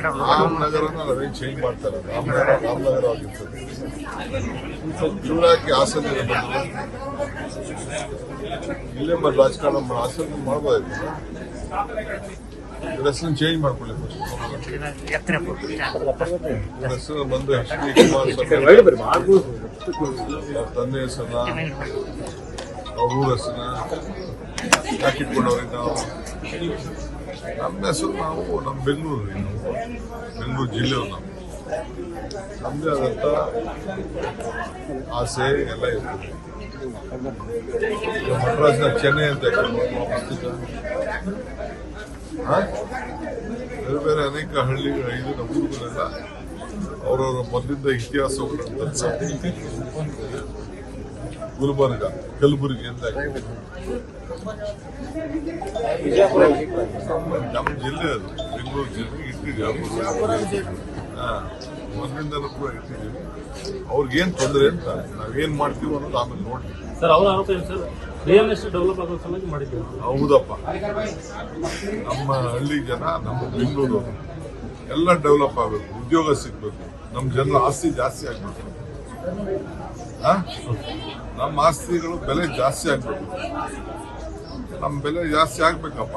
ರಾಮನಗರನ ನಾವೇನು ಚೇಂಜ್ ಮಾಡ್ತಾರೆ. ರಾಮನಗರ ರಾಮನಗರ ಆಗಿರ್ತದೆ. ಚೂಡಾಕಿ ಹಾಸನ ಇಲ್ಲೇ ಬರ್ ರಾಜಕಾರಣ ಹಾಸನ ಮಾಡ್ಬೋದಾಯ್ತು ಇವ್ರ ಹೆಸರನ್ನು ಚೇಂಜ್ ಮಾಡ್ಕೊಳ್ಳಿ ಹೆಸರು ಬಂದು ಎಚ್ ಡಿ ಅವ್ರ ತಂದೆ ಹೆಸರನ್ನ ಅವ್ರ ಊರ ಹೆಸರನ್ನ ಹಾಕಿಟ್ಕೊಂಡವ್ರಿ ನಾವು ನಮ್ಮ ಹೆಸರು ನಾವು ನಮ್ಮ ಬೆಂಗಳೂರು ಇನ್ನು ಬೆಂಗಳೂರು ಜಿಲ್ಲೆಯವರು ನಾವು ನಮ್ಮದೇ ಆದಂಥ ಆಸೆ ಎಲ್ಲ ಇರ್ತದೆ ಈಗ ಚೆನ್ನೈ ಅಂತ? ಹಾ? ಬೇರೆ ಬೇರೆ ಅನೇಕ ಹಳ್ಳಿಗಳು ಇದು ನಮ್ಮ ಊರುಗಳೆಲ್ಲ ಅವರವರ ಮೊದಲಿಂದ ಇತಿಹಾಸವನ್ನು ಗುಲ್ಬರ್ಗ, ಕಲಬುರಗಿ ಅಂತ. ನಮ್ಮ ಜಿಲ್ಲೆ ಅದು. ಬೆಂಗಳೂರು ಜಿಲ್ಲೆ. ಇಟ್ಟಿದ್ದೀವಿ. ಮೊದಲಿಂದಲೂ ಕೂಡ ಇಟ್ಟಿದ್ದೀವಿ. ಅವ್ರಿಗೇನು ತೊಂದರೆ ಅಂತ ನಾವೇನು ಮಾಡ್ತೀವಿ ಅನ್ನೋದು ಆಮೇಲೆ ನೋಡ್ತೀವಿ. ಸರ್ ಅವರ ಆರೋಪ ಏನು ಸರ್? ರಿಯಲ್ ಎಸ್ಟೇಟ್ ಡೆವಲಪ್ ಆಗೋ ಸಲುವಾಗಿ ಮಾಡಿದ್ದೀವಿ ಹೌದಪ್ಪ. ನಮ್ಮ ಹಳ್ಳಿ ಜನ ನಮ್ಮ ಬೆಂಗಳೂರು ಎಲ್ಲ ಡೆವಲಪ್ ಆಗಬೇಕು. ಉದ್ಯೋಗ ಸಿಗ್ಬೇಕು. ನಮ್ಮ ಜನರ ಆಸ್ತಿ ಜಾಸ್ತಿ ಆಗ್ಬೇಕು? ನಮ್ಮ ಆಸ್ತಿಗಳು ಬೆಲೆ ಜಾಸ್ತಿ ಆಗ್ಬೇಕು. ನಮ್ಮ ಬೆಲೆ ಜಾಸ್ತಿ ಆಗ್ಬೇಕಪ್ಪ.